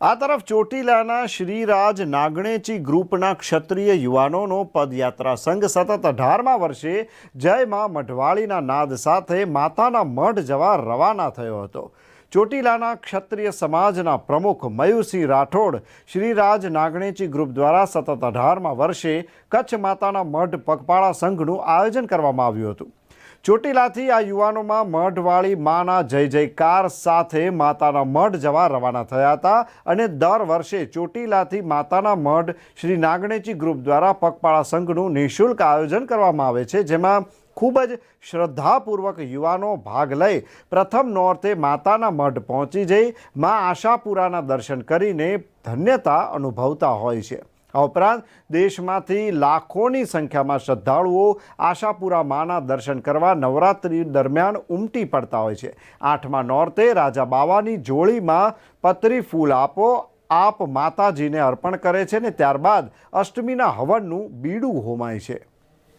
આ તરફ ચોટીલાના શ્રીરાજ નાગણેચી ગ્રુપના ક્ષત્રિય યુવાનોનો પદયાત્રા સંઘ સતત અઢારમા વર્ષે જય માં મઢવાળીના નાદ સાથે માતાના મઢ જવા રવાના થયો હતો. ચોટીલાના ક્ષત્રિય સમાજના પ્રમુખ મયુરસિંહ રાઠોડ શ્રીરાજ નાગણેચી ગ્રુપ દ્વારા સતત અઢારમા વર્ષે કચ્છ માતાના મઢ પગપાળા સંઘનું આયોજન કરવામાં આવ્યું હતું. ચોટીલાથી આ યુવાનોમાં મઢવાળી માના જય જયકાર સાથે માતાના મઢ જવા રવાના થયા હતા અને દર વર્ષે ચોટીલાથી માતાના મઢ શ્રી નાગણેચી ગ્રુપ દ્વારા પગપાળા સંઘનું નિઃશુલ્ક આયોજન કરવામાં આવે છે, જેમાં ખૂબ જ શ્રદ્ધાપૂર્વક યુવાનો ભાગ લઈ પ્રથમ નોરતે માતાના મઢ પહોંચી જઈ મા આશાપુરાના દર્શન કરીને ધન્યતા અનુભવતા હોય છે. આ ઉપરાંત દેશમાંથી લાખોની સંખ્યામાં શ્રદ્ધાળુઓ આશાપુરા માના દર્શન કરવા નવરાત્રિ દરમિયાન ઉમટી પડતા હોય છે. આઠમા નોરતે રાજા બાવાની જોળીમાં પતરી ફૂલ આપો, આપ માતાજીને અર્પણ કરે છે ને ત્યારબાદ અષ્ટમીના હવનનું બીડું હોમાય છે.